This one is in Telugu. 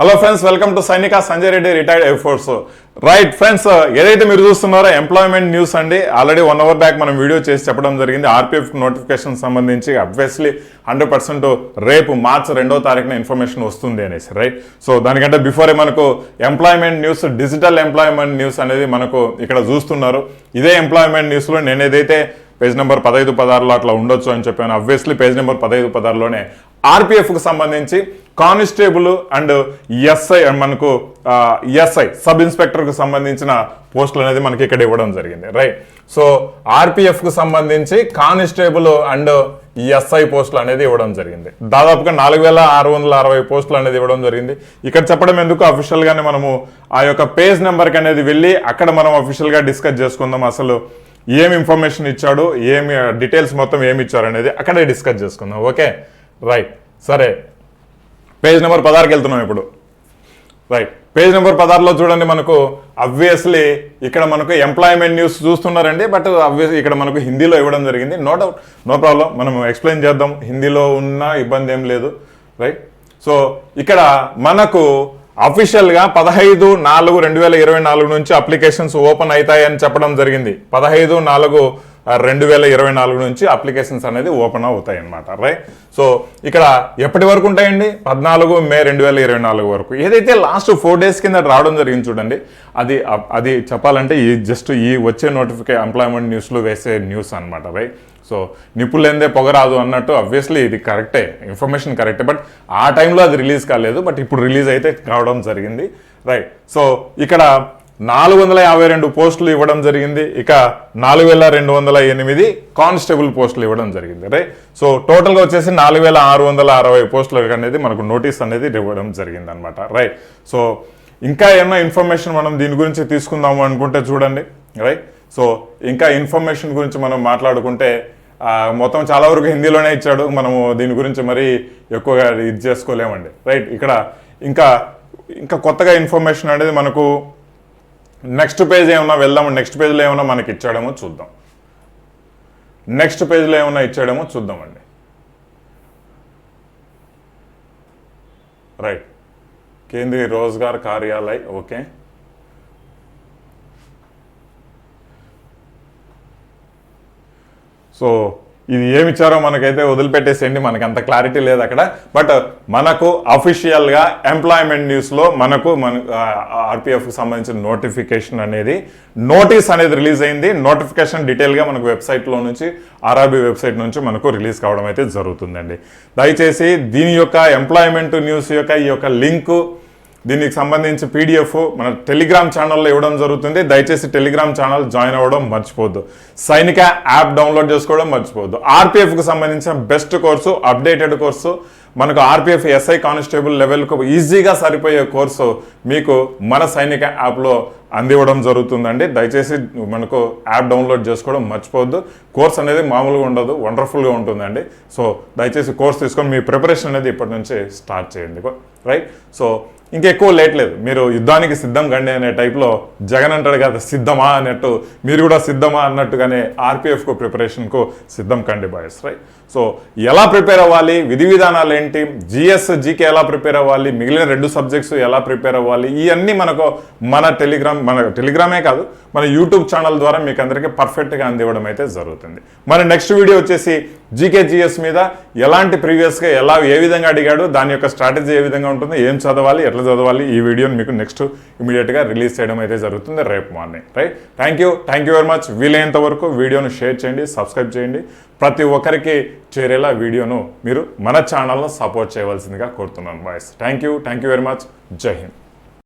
Hello friends welcome to Sainika Sanjay Reddy retired air force right friends ఏదైతే మీరు చూస్తున్నారో ఎంప్లాయ్మెంట్ న్యూస్ అండి ఆల్రెడీ వన్ అవర్ బ్యాక్ మనం వీడియో చేసి చెప్పడం జరిగింది. ఆర్పిఎఫ్ నోటిఫికేషన్ సంబంధించి అబ్వియస్లీ హండ్రెడ్ పర్సెంట్ రేపు మార్చ్ రెండో తారీఖున ఇన్ఫర్మేషన్ వస్తుంది అనేసి రైట్ సో దానికంటే బిఫోరే మనకు employment news digital employment news అనేది మనకు ఇక్కడ చూస్తున్నారు. ఇదే ఎంప్లాయ్మెంట్ న్యూస్లో నేను ఏదైతే పేజ్ నెంబర్ పదహైదు పదహారులో అట్లా ఉండొచ్చు అని చెప్పాను అబ్వియస్లీ పేజ్ నెంబర్ పదహైదు పదహారులోనే ఆర్పీఎఫ్కి సంబంధించి కానిస్టేబుల్ అండ్ ఎస్ఐ మనకు ఎస్ఐ సబ్ ఇన్స్పెక్టర్కు సంబంధించిన పోస్టులు అనేది మనకి ఇక్కడ ఇవ్వడం జరిగింది. రైట్ సో ఆర్పిఎఫ్కు సంబంధించి కానిస్టేబుల్ అండ్ ఎస్ఐ పోస్టులు అనేది ఇవ్వడం జరిగింది. దాదాపుగా నాలుగు వేల ఆరు వందల అరవై పోస్టులు అనేది ఇవ్వడం జరిగింది. ఇక్కడ చెప్పడం ఎందుకు అఫీషియల్గానే మనము ఆ యొక్క పేజ్ నెంబర్కి అనేది వెళ్ళి అక్కడ మనం అఫీషియల్గా డిస్కస్ చేసుకుందాం. అసలు ఏం ఇన్ఫర్మేషన్ ఇచ్చాడు ఏమి డీటెయిల్స్ మొత్తం ఏమి ఇచ్చారు అనేది అక్కడే డిస్కస్ చేసుకుందాం. ఓకే రైట్ సరే. పేజ్ నెంబర్ పదహారుకి వెళ్తున్నాం ఇప్పుడు. రైట్. పేజ్ నెంబర్ పదహారులో చూడండి మనకు అబ్వియస్లీ ఇక్కడ మనకు ఎంప్లాయ్మెంట్ న్యూస్ చూస్తున్నారండి బట్ అబ్వియస్ ఇక్కడ మనకు హిందీలో ఇవ్వడం జరిగింది. నో డౌట్ నో ప్రాబ్లం మనం ఎక్స్ప్లెయిన్ చేద్దాం. హిందీలో ఉన్న ఇబ్బంది ఏం లేదు. రైట్ సో ఇక్కడ మనకు అఫీషియల్గా పదహైదు నాలుగు రెండు వేల ఇరవై నాలుగు నుంచి అప్లికేషన్స్ ఓపెన్ అవుతాయని చెప్పడం జరిగింది. పదహైదు నాలుగు రెండు వేల ఇరవై నాలుగు నుంచి అప్లికేషన్స్ అనేది ఓపెన్ అవుతాయి అనమాట రైట్ సో ఇక్కడ ఎప్పటి వరకు ఉంటాయండి? పద్నాలుగు మే రెండు వేల ఇరవై నాలుగు వరకు. ఏదైతే లాస్ట్ ఫోర్ డేస్ కింద రావడం జరిగింది చూడండి అది అది చెప్పాలంటే ఈ జస్ట్ ఈ వచ్చే నోటిఫికే ఎంప్లాయ్మెంట్ న్యూస్లో వేసే న్యూస్ అనమాట రైట్ సో నిపుణులేందే పొగరాదు అన్నట్టు అబ్వియస్లీ ఇది కరెక్టే ఇన్ఫర్మేషన్ కరెక్టే బట్ ఆ టైంలో అది రిలీజ్ కాలేదు బట్ ఇప్పుడు రిలీజ్ అయితే కావడం జరిగింది రైట్ సో ఇక్కడ నాలుగు వందల యాభై రెండు పోస్టులు ఇవ్వడం జరిగింది. ఇక నాలుగు వేల రెండు వందల ఎనిమిది కానిస్టేబుల్ పోస్టులు ఇవ్వడం జరిగింది. రైట్? సో టోటల్గా వచ్చేసి నాలుగు వేల ఆరు వందల అరవై పోస్టులు అనేది మనకు నోటీస్ అనేది ఇవ్వడం జరిగింది అనమాట రైట్? సో ఇంకా ఏమైనా ఇన్ఫర్మేషన్ మనం దీని గురించి తీసుకుందాము అనుకుంటే చూడండి. రైట్? సో ఇంకా ఇన్ఫర్మేషన్ గురించి మనం మాట్లాడుకుంటే మొత్తం చాలా వరకు హిందీలోనే ఇచ్చాడు. మనము దీని గురించి మరీ ఎక్కువగా ఇది చేసుకోలేమండి. రైట్? ఇక్కడ ఇంకా ఇంకా కొత్తగా ఇన్ఫర్మేషన్ అనేది మనకు నెక్స్ట్ పేజ్ ఏమన్నా వెళ్దాము? నెక్స్ట్ పేజ్లో ఏమన్నా మనకి ఇచ్చాడేమో చూద్దాం. నెక్స్ట్ పేజ్లో ఏమన్నా ఇచ్చాడేమో చూద్దామండి. రైట్. కేంద్రీయ రోజ్గార్ కార్యాలయ్ ఓకే. సో ఇది ఏమి ఇచ్చారో మనకైతే వదిలిపెట్టేసేయండి మనకి అంత క్లారిటీ లేదు అక్కడ. బట్ uh, మనకు అఫీషియల్గా ఎంప్లాయ్మెంట్ న్యూస్లో మనకు మన uh, ఆర్పిఎఫ్కి సంబంధించిన నోటిఫికేషన్ అనేది నోటీస్ అనేది రిలీజ్ అయింది. నోటిఫికేషన్ డీటెయిల్గా మనకు వెబ్సైట్లో నుంచి ఆర్ఆర్బి వెబ్సైట్ నుంచి మనకు రిలీజ్ కావడం అయితే జరుగుతుందండి. దయచేసి దీని యొక్క ఎంప్లాయ్మెంట్ న్యూస్ యొక్క ఈ యొక్క లింకు దీనికి సంబంధించి పీడిఎఫ్ మన టెలిగ్రామ్ ఛానల్లో ఇవ్వడం జరుగుతుంది. దయచేసి టెలిగ్రామ్ ఛానల్ జాయిన్ అవ్వడం మర్చిపోద్దు. సైనిక యాప్ డౌన్లోడ్ చేసుకోవడం మర్చిపోద్దు. ఆర్పిఎఫ్కి సంబంధించిన బెస్ట్ కోర్సు అప్డేటెడ్ కోర్సు మనకు ఆర్పిఎఫ్ ఎస్ఐ కానిస్టేబుల్ లెవెల్కు ఈజీగా సరిపోయే కోర్సు మీకు మన సైనిక యాప్లో అందివ్వడం జరుగుతుందండి. దయచేసి మనకు యాప్ డౌన్లోడ్ చేసుకోవడం మర్చిపోవద్దు కోర్స్ అనేది మామూలుగా ఉండదు వండర్ఫుల్గా ఉంటుందండి. సో దయచేసి కోర్స్ తీసుకొని మీ ప్రిపరేషన్ అనేది ఇప్పటి నుంచి స్టార్ట్ చేయండి. రైట్ సో ఇంకెక్కువ లేట్ లేదు. మీరు యుద్ధానికి సిద్ధం కండి అనే టైప్లో జగన్ అంటాడు కదా సిద్ధమా అన్నట్టు మీరు కూడా సిద్ధమా అన్నట్టుగానే ఆర్పిఎఫ్కు ప్రిపరేషన్కు సిద్ధం కండి బాయ్స్ రైట్ సో ఎలా ప్రిపేర్ అవ్వాలి? విధి విధానాలు ఏంటి? జిఎస్ జీకే ఎలా ప్రిపేర్ అవ్వాలి? మిగిలిన రెండు సబ్జెక్ట్స్ ఎలా ప్రిపేర్ అవ్వాలి? ఇవన్నీ మనకు మన టెలిగ్రామ్ మన టెలిగ్రామే కాదు మన యూట్యూబ్ ఛానల్ ద్వారా మీకు అందరికీ పర్ఫెక్ట్గా అందివ్వడం అయితే జరుగుతుంది. మన నెక్స్ట్ వీడియో వచ్చేసి జీకే జిఎస్ మీద ఎలాంటి ప్రీవియస్గా ఎలా ఏ విధంగా అడిగాడు దాని యొక్క స్ట్రాటజీ ఏ విధంగా ఉంటుంది ఏం చదవాలి ఎట్లా చదవాలి ఈ వీడియోని మీకు నెక్స్ట్ ఇమీడియట్గా రిలీజ్ చేయడం అయితే జరుగుతుంది రేపు morning right? Thank you thank you very much. వీలైనంత వరకు వీడియోను షేర్ చేయండి సబ్స్క్రైబ్ చేయండి. ప్రతి ఒక్కరికి చేరేలా వీడియోను మీరు మన ఛానల్ను సపోర్ట్ చేయవలసిందిగా కోరుతున్నాను boys thank you thank you very much Jai Hind.